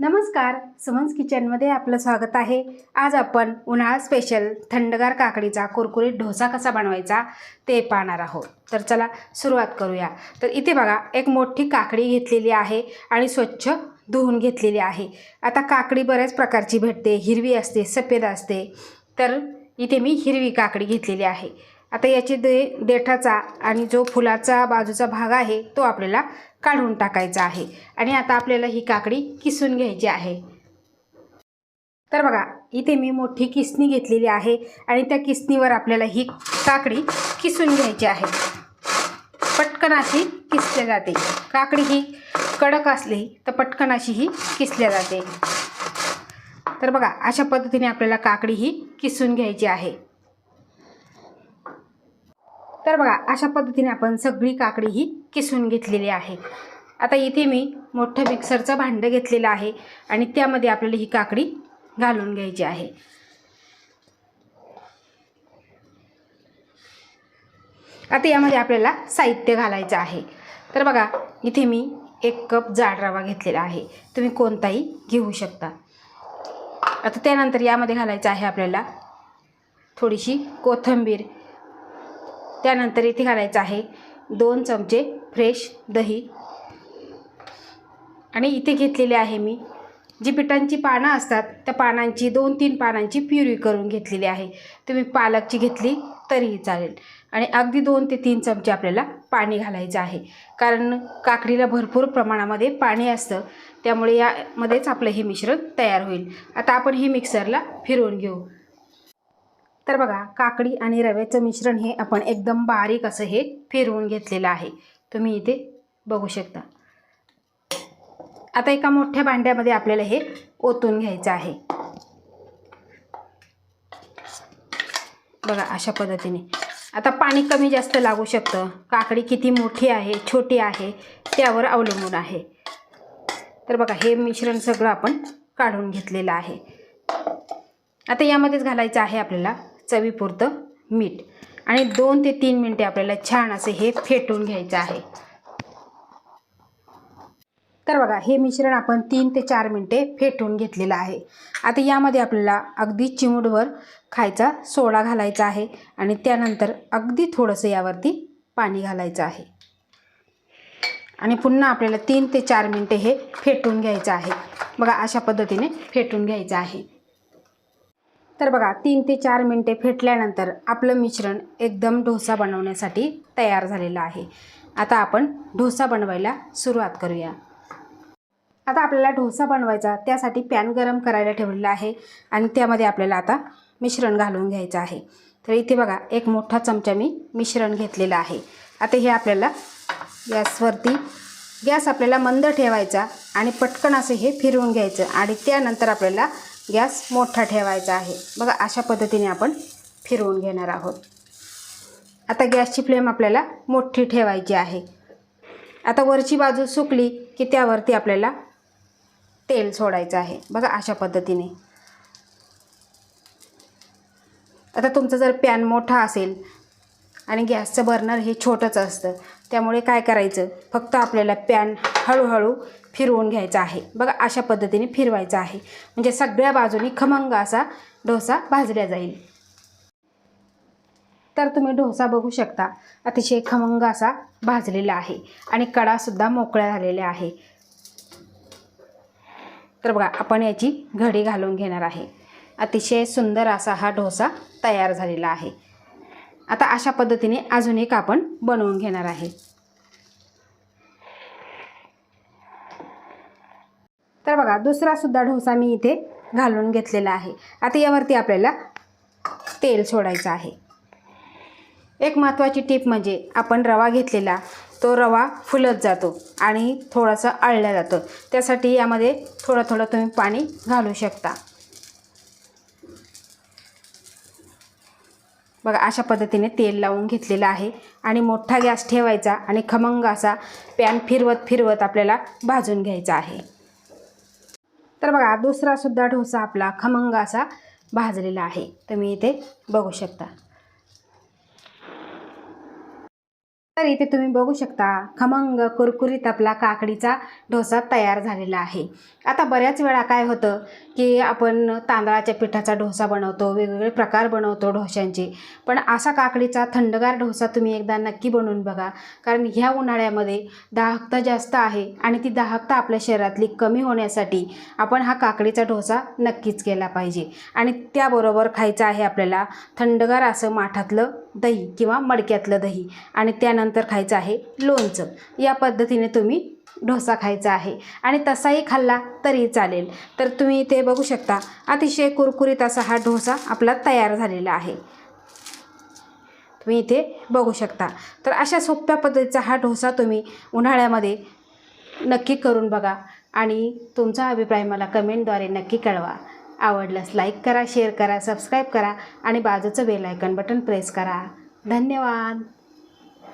नमस्कार सुमन्स किचनमध्ये आपलं स्वागत आहे. आज आपण उन्हाळा स्पेशल थंडगार काकडीचा कुरकुरीत डोसा कसा बनवायचा ते पाहणार आहोत. तर चला सुरुवात करूया. तर इथे बघा एक मोठी काकडी घेतलेली आहे आणि स्वच्छ धुवून घेतलेली आहे. आता काकडी बऱ्याच प्रकारची भेटते हिरवी असते सफेद असते. तर इथे मी हिरवी काकडी घेतलेली आहे. आता याची दे देठाचा आणि जो फुलाचा बाजूचा भाग आहे तो आपल्याला काढून टाकायचा आहे. आणि आता आपल्याला ही काकडी किसून घ्यायची आहे. तर बघा इथे मी मोठी किसणी घेतलेली आहे आणि त्या किसणीवर आपल्याला ही काकडी किसून घ्यायची आहे. पटकन अशी किसल्या जाते. काकडी ही कडक असली तर पटकन अशी ही किसल्या जाते. तर बघा अशा पद्धतीने आपल्याला काकडी ही किसून घ्यायची आहे. तर बघा अशा पद्धतीने आपण सगळी काकडी ही किसून घेतलेली आहे. आता इथे मी मोठं मिक्सरचं भांडं घेतलेलं आहे आणि त्यामध्ये आपल्याला ही काकडी घालून घ्यायची आहे. आता यामध्ये आपल्याला साहित्य घालायचं आहे. तर बघा इथे मी एक कप जाड रवा घेतलेला आहे. तुम्ही कोणताही घेऊ शकता. आता त्यानंतर यामध्ये घालायचं आहे आपल्याला थोडीशी कोथिंबीर त्यानंतर इथे घालायचं आहे दोन चमचे फ्रेश दही. आणि इथे घेतलेले आहे मी जी पिठांची पानं असतात त्या पानांची दोन तीन पानांची प्युरी करून घेतलेली आहे. तुम्ही पालकची घेतली तरीही चालेल. आणि अगदी दोन ते तीन चमचे आपल्याला पाणी घालायचं आहे. कारण काकडीला भरपूर प्रमाणामध्ये पाणी असतं त्यामुळे यामध्येच आपलं हे मिश्रण तयार होईल. आता आपण हे मिक्सरला फिरवून घेऊ. तर बघा काकडी आणि रव्याचं मिश्रण हे आपण एकदम बारीक असं हे फिरवून घेतलेलं आहे. तुम्ही इथे बघू शकता. आता एका मोठ्या भांड्यामध्ये आपल्याला हे ओतून घ्यायचं आहे. बघा अशा पद्धतीने. आता पाणी कमी जास्त लागू शकतं. काकडी किती मोठी आहे छोटी आहे त्यावर अवलंबून आहे. तर बघा हे मिश्रण सगळं आपण काढून घेतलेलं आहे. आता यामध्येच घालायचं आहे आपल्याला चवीपुरतं मीठ. आणि दोन ते तीन मिनटे आपल्याला छान असे हे फेटून घ्यायचं आहे. तर बघा हे मिश्रण आपण तीन ते चार मिनटे फेटून घेतलेलं आहे. आता यामध्ये आपल्याला अगदी चिमूडवर खायचा सोडा घालायचा आहे आणि त्यानंतर अगदी थोडंसं यावरती पाणी घालायचं आहे. आणि पुन्हा आपल्याला तीन ते चार मिनटे हे फेटून घ्यायचं आहे. बघा अशा पद्धतीने फेटून घ्यायचं आहे. तर बघा तीन ते चार मिनटे फेटल्यानंतर आपलं मिश्रण एकदम डोसा बनवण्यासाठी तयार झालेलं आहे. आता आपण डोसा बनवायला सुरुवात करूया. आता आपल्याला डोसा बनवायचा त्यासाठी पॅन गरम करायला ठेवलेला आहे आणि त्यामध्ये आपल्याला आता मिश्रण घालून घ्यायचं आहे. तर इथे बघा एक मोठा चमचा मी मिश्रण घेतलेलं आहे. आता हे आपल्याला गॅसवरती गॅस आपल्याला मंद ठेवायचा आणि पटकन असं हे फिरवून घ्यायचं आणि त्यानंतर आपल्याला गॅस मोठा ठेवायचा आहे. बघा अशा पद्धतीने आपण फिरवून घेणार आहोत. आता गॅसची फ्लेम आपल्याला मोठी ठेवायची आहे. आता वरची बाजू सुकली की त्यावरती आपल्याला तेल सोडायचं आहे. बघा अशा पद्धतीने. आता तुमचं जर पॅन मोठा असेल आणि गॅसचं बर्नर हे छोटंच असतं त्यामुळे काय करायचं? फक्त आपल्याला पॅन हळूहळू फिरवून घ्यायचा आहे. बघा अशा पद्धतीने फिरवायचा आहे. म्हणजे सगळ्या बाजूनी खमंग असा डोसा भाजला जाईल. तर तुम्ही डोसा बघू शकता. अतिशय खमंग असा भाजलेला आहे. आणि कडासुद्धा मोकळ्या झालेल्या आहे. तर बघा आपण याची घडी घालून घेणार आहे. अतिशय सुंदर असा हा डोसा तयार झालेला आहे. आता अशा पद्धतीने अजून एक आपण बनवून घेणार आहे. तर बघा दुसरासुद्धा ढोसा डोसा मी इथे घालून घेतलेला आहे. आता यावरती आपल्याला तेल सोडायचं आहे. एक महत्त्वाची टीप म्हणजे आपण रवा घेतलेला तो रवा फुलत जातो आणि थोडासा अळल्या जातो. त्यासाठी यामध्ये थोडं थोडं तुम्ही पाणी घालू शकता. बघा अशा पद्धतीने तेल लावून घेतलेलं आहे आणि मोठा गॅस ठेवायचा आणि खमंग असा पॅन फिरवत फिरवत आपल्याला भाजून घ्यायचा आहे. तर बघा दुसरा सुद्धा डोसा आपला खमंग असा भाजलेला आहे. तुम्ही इथे बघू शकता. तर इथे तुम्ही बघू शकता खमंग कुरकुरीत आपला काकडीचा डोसा तयार झालेला आहे. आता बऱ्याच वेळा काय होतं की आपण तांदळाच्या पिठाचा डोसा बनवतो वेगवेगळे प्रकार बनवतो डोशांचे पण असा काकडीचा थंडगार डोसा तुम्ही एकदा नक्की बनवून बघा. कारण ह्या उन्हाळ्यामध्ये दाहकता जास्त आहे आणि ती दाहकता आपल्या शरीरातली कमी होण्यासाठी आपण हा काकडीचा डोसा नक्कीच केला पाहिजे. आणि त्याबरोबर खायचं आहे आपल्याला थंडगार असं माठातलं दही किंवा मडक्यातलं दही. आणि त्यानंतर खायचं आहे लोणचं. या पद्धतीने तुम्ही डोसा खायचा आहे. आणि तसाही खाल्ला तरी चालेल. तर तुम्ही इथे बघू शकता अतिशय कुरकुरीत असा हा डोसा आपला तयार झालेला आहे. तुम्ही इथे बघू शकता. तर अशा सोप्या पद्धतीचा हा डोसा तुम्ही उन्हाळ्यामध्ये नक्की करून बघा. आणि तुमचा अभिप्राय मला कमेंटद्वारे नक्की कळवा. आवडल्यास लाईक करा शेअर करा सबस्क्राईब करा आणि बाजूचं बेल आयकन बटन प्रेस करा. धन्यवाद!